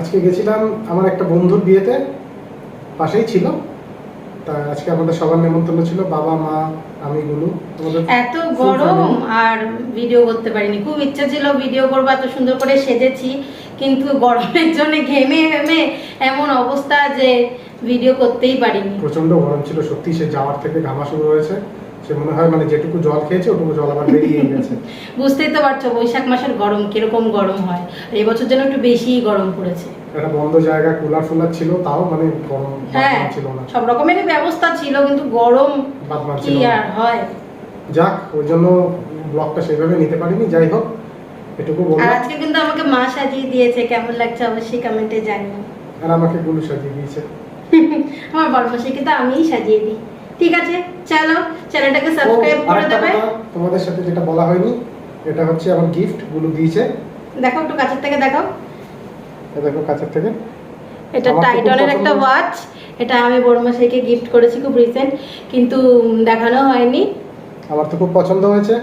আজকে গেছিলাম আমার একটা বন্ধুর বিয়েতে পাশেই ছিল। তা আজকে আমাদের সবার নেমন্তন্ন ছিল বাবা মা আমি গুলু। এত গরম আর ভিডিও করতে পারিনি। খুব ইচ্ছা ছিল ভিডিও করব এত সুন্দর করে সেজেছি। কিন্তু গরমের জন্য ঘেমে ঘেমে এমন অবস্থা যে ভিডিও করতেই পারিনি। প্রচণ্ড গরম ছিল সত্যি সে যাওয়ার থেকে ঘামা শুরু হয়েছে। সে মনে হয় মানে যেটুকু জল খেয়েছে ওটুকু জল আবার বেরিয়ে গেছে। বুঝতেই তো পারছ বৈশাখ মাসের গরম কীরকম গরম হয়। এবছর যেন একটু বেশিই গরম পড়েছে। একটা বন্ধ জায়গা কুলার ফুলার ছিল তাও মানে গরম হ্যাঁ ছিল না। সব রকমেরই ব্যবস্থা ছিল কিন্তু গরম কি আর হয়? যাক ওই জন্য ব্লগটা সেভাবে নিতে পারিনি যাই হোক। এটুকু আর আজকে কিন্তু আমাকে মা সাজিয়ে দিয়েছে কেমন লাগছে অবশ্যই কমেন্টে জানিও। আর আমাকে গুলু সাজিয়ে দিয়েছে। আমার বড়মাসে কিন্তু আমিই সাজিয়ে দিই। ঠিক আছে চলো চ্যানেলটাকে সাবস্ক্রাইব করে দেবে। তোমাদের সাথে যেটা বলা হয়নি এটা হচ্ছে আমার গিফটগুলো দিয়েছে। দেখো একটু কাছের থেকে দেখো দেখো কাছের থেকে। এটা টাইটনের একটা ওয়াচ এটা আমি বড়মাসাইকে গিফট করেছি খুব রিসেন্ট কিন্তু দেখানো হয়নি। আমার তো খুব পছন্দ হয়েছে।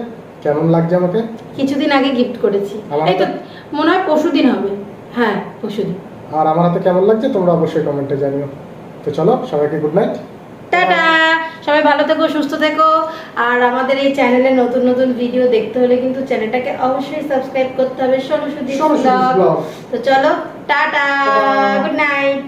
কেমন লাগছে আমাকে? কিছুদিন আগে গিফট করেছি। এই তো মনে হয় পরশু দিন হবে। হ্যাঁ পরশু দিন আর আমার হাতে কেমন লাগছে তোমরা অবশ্যই কমেন্টে জানিও। তো চলো সবাইকে গুড নাইট টাটা! সবাই ভালো থেকো সুস্থ থেকো। আর আমাদের এই চ্যানেলে নতুন নতুন ভিডিও দেখতে হলে কিন্তু চ্যানেলটাকে অবশ্যই সাবস্ক্রাইব করতে হবে। vlog। তো চলো টাটা। Good night